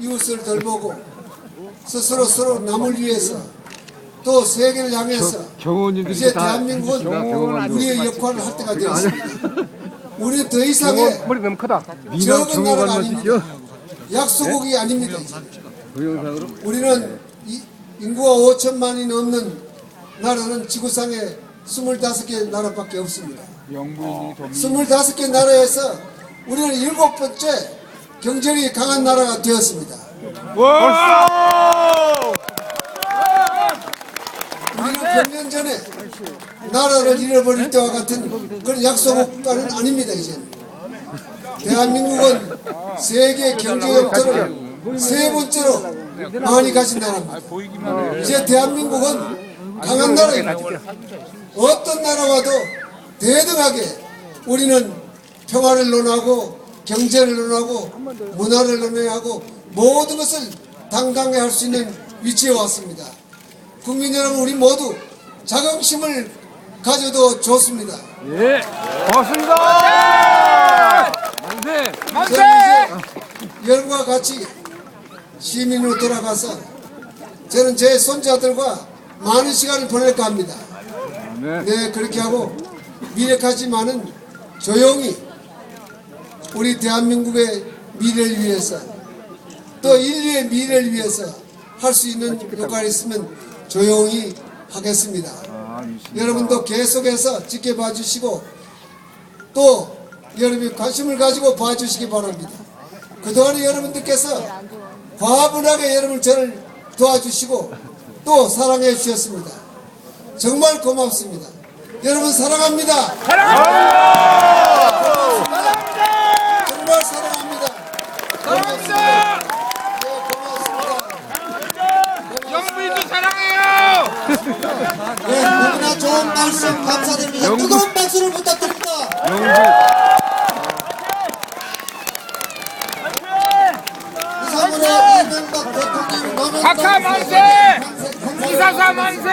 이웃을 돌보고 스스로 서로 남을 위해서 또 세계를 향해서 경호원님들이 이제 다 대한민국은 우리의 역할을 할 때가 되었습니다. 우리는 더 이상의 머리 너무 크다. 미남 적은 나라가 경호관만 아닙니다. 시켜. 약소국이 아닙니다. 이제. 동영상으로. 우리는 이- 인구가 5천만이 넘는 나라는 지구상에 25개 나라밖에 없습니다. 영부인이 더 25개 나라에서 우리는 일곱 번째 경제력이 강한 나라가 되었습니다. 우리는 몇 년 전에 나라를 잃어버릴 때와 같은 그런 약소국가는 아닙니다, 이제는. 대한민국은 세계 경제 역사를 세 번째로 많이 가진 나라입니다. 이제 대한민국은 강한 나라입니다. 어떤 나라와도 대등하게 우리는 평화를 논하고 경제를 논하고 문화를 논하고 모든 것을 당당히 할 수 있는 위치에 왔습니다. 국민 여러분 우리 모두 자긍심을 가져도 좋습니다. 예. 고맙습니다. 만세. 이제 여러분과 같이 시민으로 돌아가서 저는 제 손자들과 많은 시간을 보낼까 합니다. 네. 네, 그렇게 하고 미래까지만은 조용히 우리 대한민국의 미래를 위해서 또 인류의 미래를 위해서 할 수 있는 역할이 있으면 조용히 하겠습니다. 아, 여러분도 계속해서 지켜봐 주시고 또 여러분이 관심을 가지고 봐주시기 바랍니다. 그동안에 여러분들께서 과분하게 여러분 저를 도와주시고 또 사랑해 주셨습니다. 정말 고맙습니다. 여러분 사랑합니다. 사랑합니다. 정말 사랑합니다. 고맙습니다. 네, 고맙습니다. 영부인도 사랑해요. 네, 너무나 말씀 감사드립니다. 뜨거운 박수를 부탁드립니다. 영부. 이상으로 이명박 대통령 노무현 박하 만세! 이사사 만세!